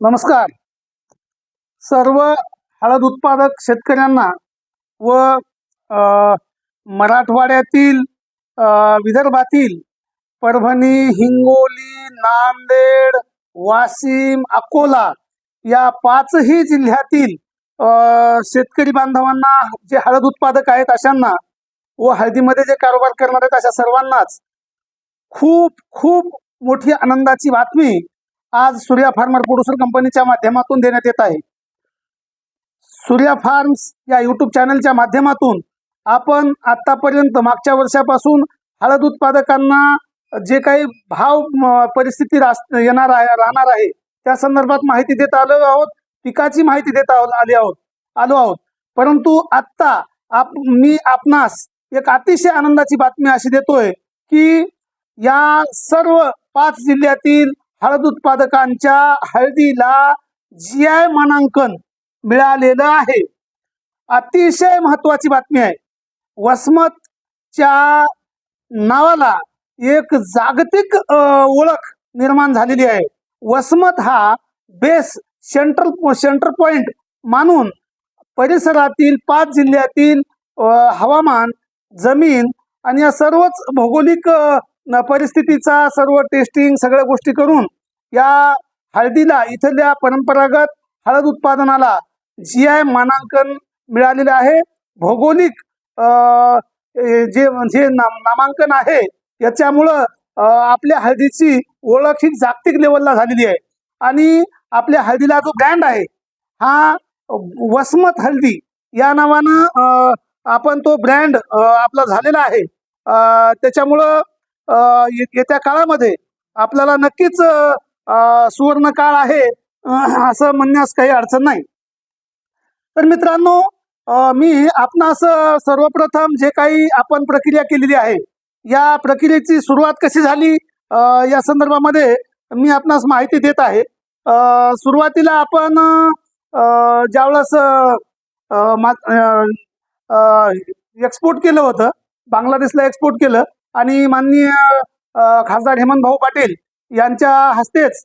नमस्कार. सर्व हळद उत्पादक शेतकऱ्यांना व मराठवाड्यातील विदर्भातील परभणी हिंगोली नांदेड वाशिम अकोला या पाचही जिल्ह्यातील शेतकरी बांधवांना जे हळद उत्पादक आहेत अशांना व हळदीमध्ये जे कारभार करणार आहेत अशा सर्वांनाच खूप खूप मोठी आनंदाची बातमी आज सूर्या फार्मर प्रोड्युसर कंपनीच्या माध्यमातून देण्यात येत आहे. सूर्या फार्म्स या युट्यूब चॅनलच्या माध्यमातून आपण आतापर्यंत मागच्या वर्षापासून हळद उत्पादकांना जे काही भाव परिस्थिती येणार आहे राहणार आहे त्या संदर्भात माहिती देत आलो आहोत पिकाची माहिती देत आहोत आली आहोत आलो आहोत. परंतु आत्ता आप मी आपणास एक अतिशय आनंदाची बातमी अशी देतोय की या सर्व पाच जिल्ह्यातील हळद उत्पादकांच्या हळदीला जी आय मानांकन मिळालेलं आहे. अतिशय महत्वाची बातमी आहे. वसमतच्या नावाला एक जागतिक ओळख निर्माण झालेली आहे. वसमत हा बेस सेंट्रल सेंटर पॉइंट मानून परिसरातील पाच जिल्ह्यातील हवामान जमीन आणि या सर्वच भौगोलिक परिस्थितीचा सर्व टेस्टिंग सगळ्या गोष्टी करून या हळदीला इथल्या परंपरागत हळद उत्पादनाला जी आय मानांकन मिळालेलं आहे. भौगोलिक जे जे नाम- नामांकन आहे याच्यामुळं आपल्या हळदीची ओळख ही जागतिक लेवलला झालेली आहे. आणि आपल्या हळदीला जो ब्रँड आहे हा वसमत हल्दी या नावानं आपण तो ब्रँड आपला झालेला आहे. त्याच्यामुळं येत्या काळामध्ये आपल्याला नक्कीच सुवर्ण काळ आहे असं म्हणण्यास काही अडचण नाही. तर मित्रांनो मी आपणास सर्वप्रथम जे काही आपण प्रक्रिया केलेली आहे या प्रक्रियेची सुरुवात कशी झाली या संदर्भामध्ये मी आपणास माहिती देत आहे. सुरुवातीला आपण ज्यावेळेस एक्सपोर्ट केलं होतं बांगलादेशला एक्सपोर्ट केलं आणि माननीय खासदार हेमंत भाऊ पाटील यांच्या हस्तेच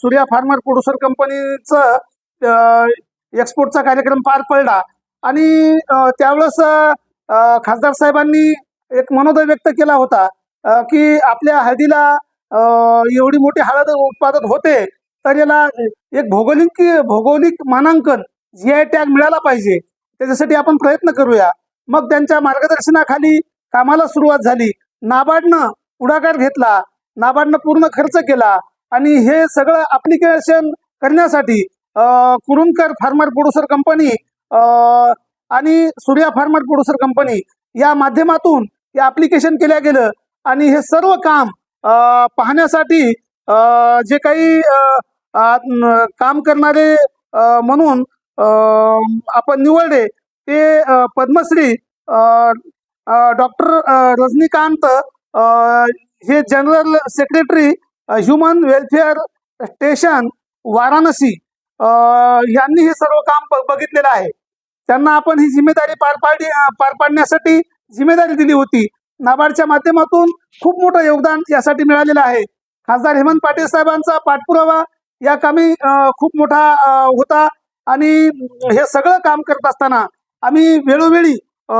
सूर्या फार्मर प्रोड्युसर कंपनीचं एक्सपोर्टचा कार्यक्रम पार पडला. आणि त्यावेळेस खासदार साहेबांनी एक मनोदय व्यक्त केला होता की आपल्या हळदीला एवढी मोठी हळद उत्पादन होते तर याला एक भौगोलिक भौगोलिक मानांकन जी आय टॅग मिळाला पाहिजे त्याच्यासाठी आपण प्रयत्न करूया. मग त्यांच्या मार्गदर्शनाखाली कामाला सुरुवात झाली. नाबार्डनं पुढाकार घेतला. नाबार्डनं पूर्ण खर्च केला. आणि हे सगळं अप्लिकेशन करण्यासाठी अ, कुरुंकर फार्मर प्रोड्युसर कंपनी आणि सूर्या फार्मर प्रोड्युसर कंपनी या माध्यमातून हे अप्लिकेशन केल्या गेलं. आणि हे सर्व काम पाहण्यासाठी जे काही काम करणारे म्हणून आपण निवडले ते पद्मश्री डॉक्टर रजनीकांत अ, हे general secretary human welfare station Varanasi. यांनी हे सर्व काम ब- बघितलेलं आहे. त्यांना आपण ही जिम्मेदारी पार पाडली पार पाडण्यासाठी जिम्मेदारी दिली होती. नाबार्डच्या माध्यमातून खूप मोठं योगदान यासाठी मिळालेलं आहे. खासदार हेमंत पाटील साहेबांचा पाठपुरावा या कामी खूप मोठा होता. आणि हे सगळं काम करत असताना आम्ही वेळोवेळी अ,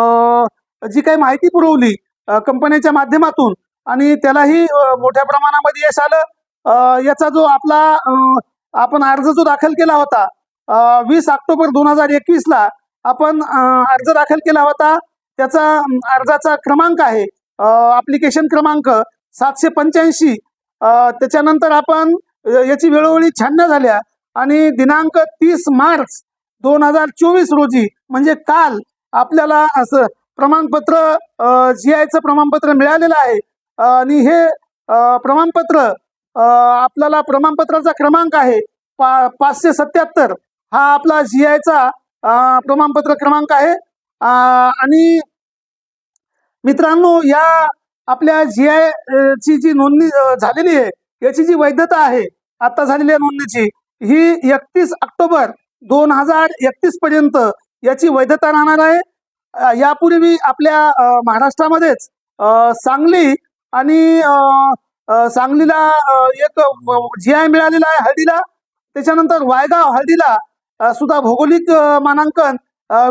जी काही माहिती पुरवली कंपनीच्या कंपन्यांच्या माध्यमातून आणि त्यालाही मोठ्या प्रमाणामध्ये यश आलं. याचा जो आपला आपण अर्ज जो दाखल केला होता वीस ऑक्टोबर दोन हजार एकवीसला आपण अर्ज दाखल केला होता. त्याचा अर्जाचा क्रमांक आहे अप्लिकेशन क्रमांक सातशे पंच्याऐंशी. त्याच्यानंतर आपण याची वेळोवेळी छानण्या झाल्या आणि दिनांक तीस मार्च दोन हजार चोवीस रोजी म्हणजे काल आपल्याला असं प्रमाणपत्र जी आयचं प्रमाणपत्र मिळालेलं आहे. आणि हे प्रमाणपत्र आपल्याला प्रमाणपत्राचा क्रमांक आहे पा पाचशे सत्याहत्तर. हा आपला जी आयचा प्रमाणपत्र क्रमांक आहे. आणि मित्रांनो या आपल्या जी आय ची जी नोंदणी झालेली आहे याची जी वैधता आहे आता झालेल्या नोंदणीची ही एकतीस ऑक्टोबर दोन हजार एकतीस पर्यंत याची वैधता राहणार आहे. यापूर्वी आपल्या महाराष्ट्रामध्येच सांगली आणि सांगलीला एक जी आय मिळालेला आहे हळदीला. त्याच्यानंतर वायगाव हळदीला सुद्धा भौगोलिक मानांकन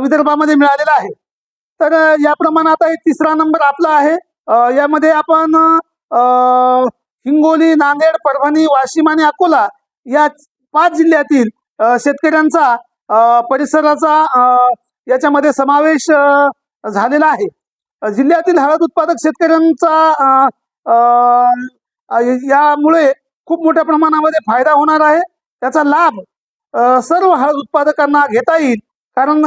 विदर्भामध्ये मिळालेलं आहे. तर याप्रमाणे आता एक तिसरा नंबर आपला आहे. यामध्ये आपण हिंगोली नांदेड परभणी वाशिम आणि अकोला या पाच जिल्ह्यातील शेतकऱ्यांचा परिसराचा याच्यामध्ये समावेश झालेला आहे. जिल्ह्यातील हळद उत्पादक शेतकऱ्यांचा यामुळे खूप मोठ्या प्रमाणामध्ये फायदा होणार आहे. त्याचा लाभ सर्व हळद उत्पादकांना घेता येईल. कारण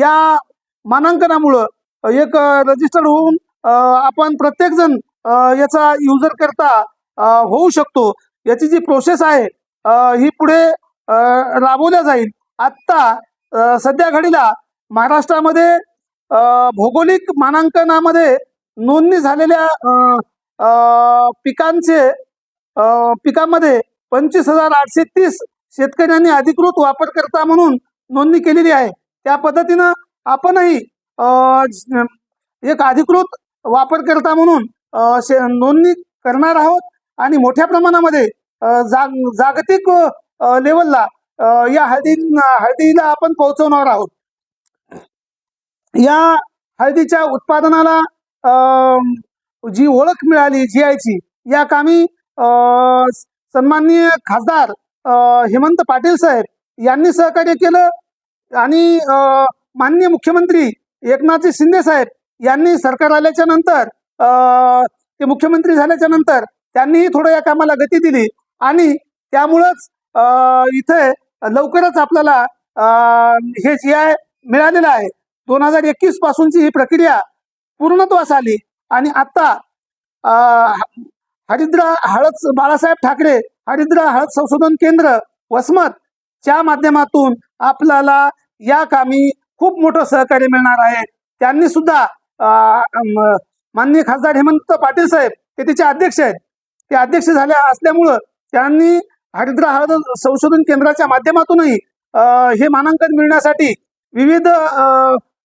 या मानांकनामुळं एक रजिस्टर होऊन आपण प्रत्येकजण याचा युजर करता होऊ शकतो. याची जी प्रोसेस आहे ही पुढे राबवल्या जाईल. आत्ता सध्या घडीला महाराष्ट्रामध्ये भौगोलिक मानांकनामध्ये नोंदणी झालेल्या पिकांचे पिकामध्ये पंचवीस हजार आठशे तीस शेतकऱ्यांनी अधिकृत वापरकर्ता म्हणून नोंदणी केलेली आहे. त्या पद्धतीनं आपणही एक अधिकृत वापरकर्ता म्हणून शे- नोंदणी करणार आहोत आणि मोठ्या प्रमाणामध्ये जाग जागतिक लेवलला या हळदी हळदीला आपण पोहोचवणार आहोत. या हळदीच्या उत्पादनाला जी ओळख मिळाली जी आयची या कामी सन्माननीय खासदार हेमंत पाटील साहेब यांनी सहकार्य केलं आणि माननीय मुख्यमंत्री एकनाथजी शिंदे साहेब यांनी सरकार आल्याच्यानंतर ते मुख्यमंत्री झाल्याच्यानंतर त्यांनीही थोडं या कामाला गती दिली आणि त्यामुळंच इथे लवकरच आपल्याला हे जी आय मिळालेलं आहे. दोन हजार एकवीस पासूनची ही प्रक्रिया पूर्णत्वास आली. आणि आता हरिद्र हरिद्रा हळद बाळासाहेब ठाकरे हरिद्रा हळद संशोधन केंद्र वसमत च्या माध्यमातून आपल्याला या कामी खूप मोठं सहकार्य मिळणार आहे. त्यांनी सुद्धा माननीय खासदार हेमंत पाटील साहेब ते तिचे अध्यक्ष आहेत. ते अध्यक्ष झाले असल्यामुळं त्यांनी हरिद्रा हळद संशोधन केंद्राच्या माध्यमातूनही हे मानांकन मिळण्यासाठी विविध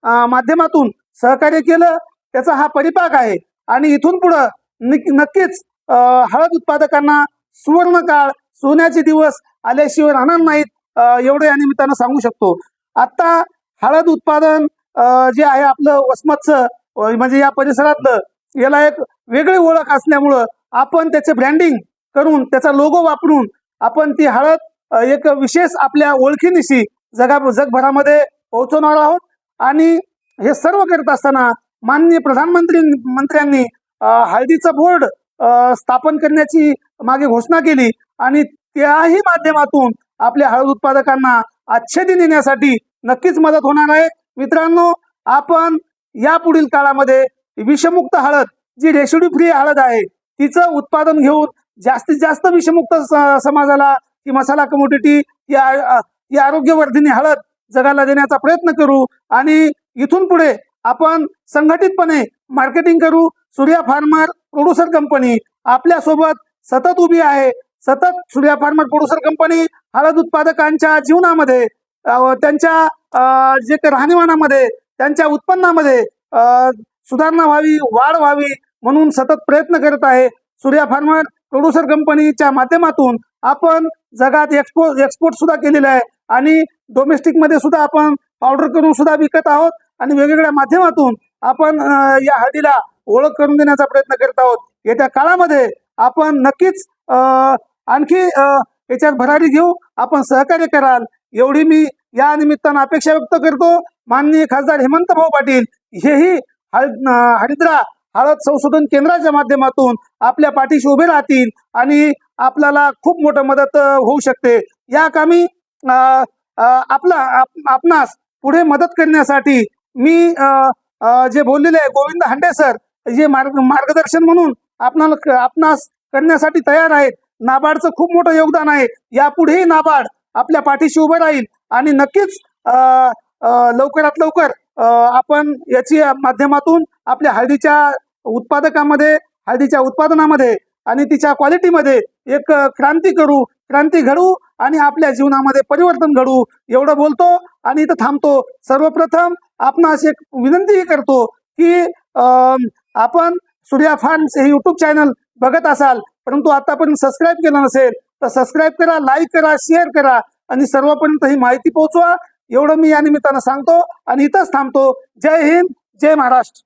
माध्यमातून सहकार्य केलं. त्याचा हा परिपाक आहे. आणि इथून पुढं नक्कीच हळद उत्पादकांना सुवर्ण काळ सोन्याचे दिवस आल्याशिवाय राहणार नाहीत एवढे एवढं या निमित्तानं सांगू शकतो. आता हळद उत्पादन जे आहे आपलं वसमतचं म्हणजे या परिसरातलं याला एक वेगळी ओळख असल्यामुळं आपण त्याचे ब्रँडिंग करून त्याचा लोगो वापरून आपण ती हळद एक विशेष आपल्या ओळखीनिशी जगा जगभरामध्ये पोहोचवणार आहोत. आणि हे सर्व करत असताना माननीय प्रधानमंत्री मंत्र्यांनी हळदीचा हळदीचं बोर्ड स्थापन करण्याची मागे घोषणा केली आणि त्याही माध्यमातून आपल्या हळद उत्पादकांना आच्छादी देण्यासाठी नक्कीच मदत होणार आहे. मित्रांनो आपण या पुढील काळामध्ये विषमुक्त हळद जी रेसिड्यू फ्री हळद आहे तिचं उत्पादन घेऊन जास्तीत जास्त विषमुक्त स- समाजाला ती मसाला कमोडिटी या या आरोग्यवर्धिनी हळद जगाला देण्याचा प्रयत्न करू आणि इथून पुढे आपण संघटितपणे मार्केटिंग करू. सूर्या फार्मर प्रोड्युसर कंपनी आपल्यासोबत सतत उभी आहे. सतत सूर्या फार्मर प्रोड्युसर कंपनी हळद उत्पादकांच्या जीवनामध्ये त्यांच्या जे काही राहणीमानामध्ये त्यांच्या उत्पन्नामध्ये सुधारणा व्हावी वाढ व्हावी म्हणून सतत प्रयत्न करत आहे. सूर्या फार्मर प्रोड्युसर कंपनीच्या माध्यमातून आपण जगात एक्सपो एक्सपोर्ट सुद्धा केलेला आहे. आणि डोमेस्टिकमध्ये सुद्धा आपण पावडर करून सुद्धा विकत आहोत आणि वेगवेगळ्या माध्यमातून आपण या हळदीला ओळख करून देण्याचा प्रयत्न करत आहोत. येत्या काळामध्ये आपण नक्कीच आणखी याच्यात भरारी घेऊ. आपण सहकार्य कराल. एवढी मी या निमित्तानं अपेक्षा व्यक्त करतो. माननीय खासदार हेमंत भाऊ पाटील हेही हळ- हरिद्रा हळद संशोधन केंद्राच्या माध्यमातून आपल्या पाठीशी उभे राहतील आणि आपल्याला खूप मोठं मदत होऊ शकते. या कामी आपला आप- आपणास पुढे मदत करण्यासाठी मी जे बोललेले आहे गोविंद हांडे सर जे मार्ग मार्गदर्शन म्हणून आपणाला आपणास करण्यासाठी तयार आहेत. नाबार्डचं खूप मोठं योगदान आहे. यापुढेही नाबार्ड आपल्या पाठीशी उभं राहील आणि नक्कीच लवकरात लवकर आपण याची माध्यमातून आपल्या हळदीच्या उत्पादकामध्ये हळदीच्या उत्पादनामध्ये आणि तिच्या क्वालिटीमध्ये एक क्रांती करू क्रांती घडवू आणि आपल्या जीवनामध्ये परिवर्तन घडू एवढं बोलतो आणि इथं थांबतो. सर्वप्रथम आपणास एक विनंतीही करतो की आपण सूर्या फार्म्स हे यूट्यूब चॅनल बघत असाल परंतु आतापर्यंत सबस्क्राईब केलं नसेल तर सबस्क्राईब करा लाईक करा शेअर करा आणि सर्वपर्यंत ही माहिती पोहोचवा. एवढं मी या निमित्तानं सांगतो आणि इथंच थांबतो. जय हिंद जय महाराष्ट्र.